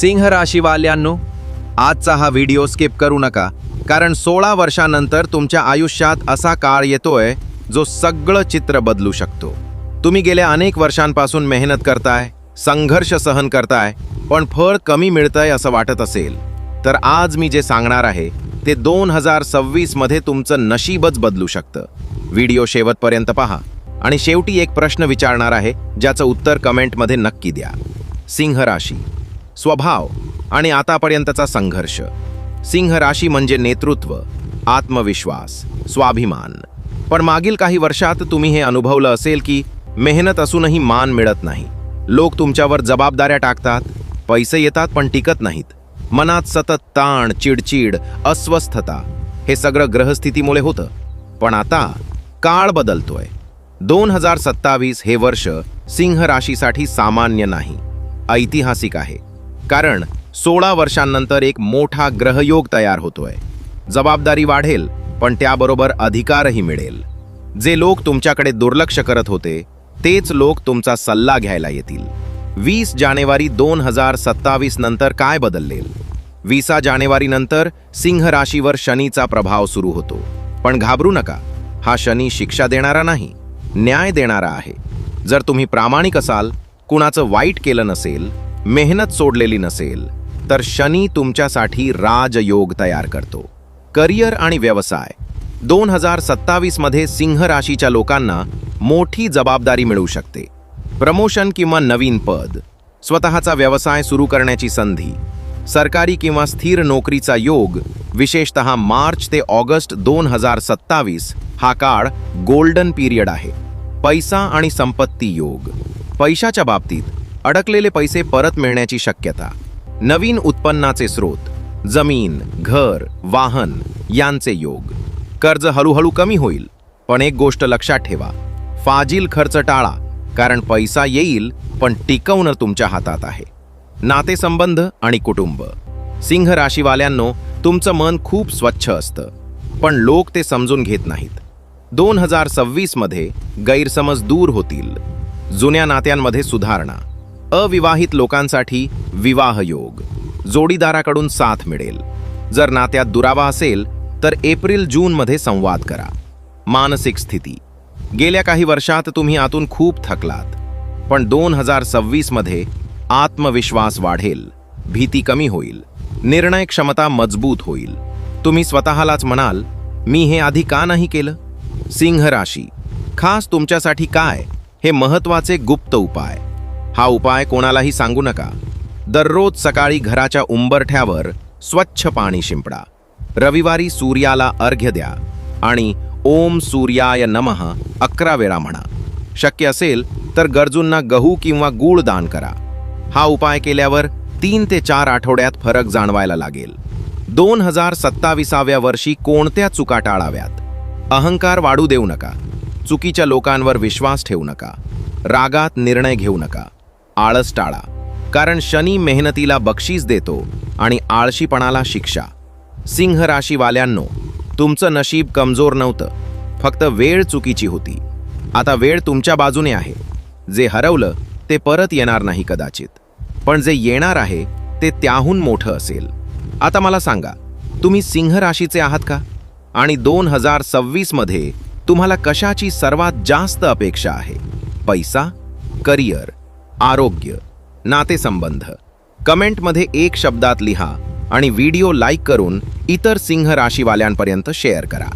सिंह राशीवाल्यांनो आजचा हा video skip करू नका कारण सोळा वर्षानंतर तुमच्या आयुष्यात असा काळ येतोय जो सगळं चित्र बदलू शकतो. तुम्ही गेल्या अनेक वर्षांपासून मेहनत करताय संघर्ष सहन करताय पण फळ कमी मिळतंय असं वाटत असेल. तर आज मी जे सांगणार आहे ते दोन हजार सव्वीसमध्ये तुमचं नशीबच बदलू शकतं. व्हिडिओ शेवटपर्यंत पहा आणि शेवटी एक प्रश्न विचारणार आहे ज्याचं उत्तर कमेंटमध्ये नक्की द्या. सिंह राशी. स्वभाव आणि आतापर्यंतचा संघर्ष. सिंह राशी म्हणजे नेतृत्व आत्मविश्वास स्वाभिमान. पण मागील काही वर्षात तुम्ही हे अनुभवलं असेल की मेहनत असूनही मान मिळत नाही. लोक तुमच्यावर जबाबदाऱ्या टाकतात पैसे येतात पण टिकत नाहीत. मनात सतत ताण चिडचिड अस्वस्थता हे सगळं ग्रहस्थितीमुळे होतं. पण आता काळ बदलतोय. दोन हजार सत्तावीस हे वर्ष सिंह राशीसाठी सामान्य नाही ऐतिहासिक आहे. कारण सोळा वर्षांनंतर एक मोठा ग्रहयोग तयार होतोय. जबाबदारी वाढेल पण त्याबरोबर अधिकारही मिळेल. जे लोक तुमच्याकडे दुर्लक्ष करत होते तेच लोक तुमचा सल्ला घ्यायला येतील. वीस जानेवारी दोन हजार सत्तावीस नंतर काय बदललेल? विसा जानेवारी नंतर सिंह राशीवर शनीचा प्रभाव सुरू होतो. पण घाबरू नका हा शनी शिक्षा देणारा नाही न्याय देणारा आहे. जर तुम्ही प्रामाणिक असाल कुणाचं वाईट केलं नसेल मेहनत सोडलेली नसेल तर शनी तुमच्यासाठी राजयोग तयार करतो. करिअर आणि व्यवसाय. दोन हजार सत्तावीसमध्ये सिंह राशीच्या लोकांना मोठी जबाबदारी मिळू शकते. प्रमोशन किंवा नवीन पद. स्वतःचा व्यवसाय सुरू करण्याची संधी. सरकारी किंवा स्थिर नोकरीचा योग विशेषतः मार्च ते ऑगस्ट दोन हजार सत्तावीस हा काळ गोल्डन पिरियड आहे. पैसा आणि संपत्ती योग. पैशाच्या बाबतीत अडकलेले पैसे परत मिळण्याची शक्यता. नवीन उत्पन्नाचे स्रोत जमीन घर वाहन यांचे योग. कर्ज हळूहळू कमी होईल पण एक गोष्ट लक्षात ठेवा. फाजील खर्च टाळा कारण पैसा येईल पण टिकवणं तुमच्या हातात आहे. नातेसंबंध आणि कुटुंब. सिंह राशीवाल्यांनो तुमचं मन खूप स्वच्छ असतं पण लोक ते समजून घेत नाहीत. दोन हजार सव्वीसमध्ये गैरसमज दूर होतील. जुन्या नात्यांमध्ये सुधारणा. अविवाहित लोकांसाठी विवाह योग. जोडीदाराकडून साथ मिळेल. जर नात्यात दुरावा असेल तर एप्रिल जूनमध्ये संवाद करा. मानसिक स्थिती. गेल्या काही वर्षात तुम्ही आतून खूप थकलात. पण दोन हजार सव्वीसमध्ये आत्मविश्वास वाढेल. भीती कमी होईल. निर्णय क्षमता मजबूत होईल. तुम्ही स्वतःलाच म्हणाल मी हे आधी का नाही केलं? सिंह राशी. खास तुमच्यासाठी काय? हे महत्त्वाचे गुप्त उपाय. हा उपाय कोणालाही सांगू नका. दररोज सकाळी घराच्या उंबरठ्यावर स्वच्छ पाणी शिंपडा. रविवारी सूर्याला अर्घ्य द्या आणि ओम सूर्याय नमः अकरा वेळा म्हणा. शक्य असेल तर गरजूंना गहू किंवा गूळ दान करा. हा उपाय केल्यावर तीन ते चार आठवड्यात फरक जाणवायला लागेल. दोन हजार सत्ताविसाव्या वर्षी कोणत्या चुका टाळाव्यात? अहंकार वाढू देऊ नका. चुकीच्या लोकांवर विश्वास ठेवू नका. रागात निर्णय घेऊ नका. आळस टाळा. कारण शनी मेहनतीला बक्षीस देतो आणि आळशीपणाला शिक्षा. सिंह राशीवाल्यांनो तुमचं नशीब कमजोर नव्हतं. फक्त वेळ चुकीची होती. आता वेळ तुमच्या बाजूने आहे. जे हरवलं ते परत येणार नाही कदाचित. पण जे येणार आहे ते त्याहून मोठं असेल. आता मला सांगा तुम्ही सिंह राशीचे आहात का? आणि दोन हजार सव्वीसमध्ये तुम्हाला कशाची सर्वात जास्त अपेक्षा आहे? पैसा? करिअर? आरोग्य नातेसंबंध. कमेंटमध्ये एक शब्दात लिहा आणि व्हिडिओ लाईक करून इतर सिंह राशीवाल्यांपर्यंत शेअर करा.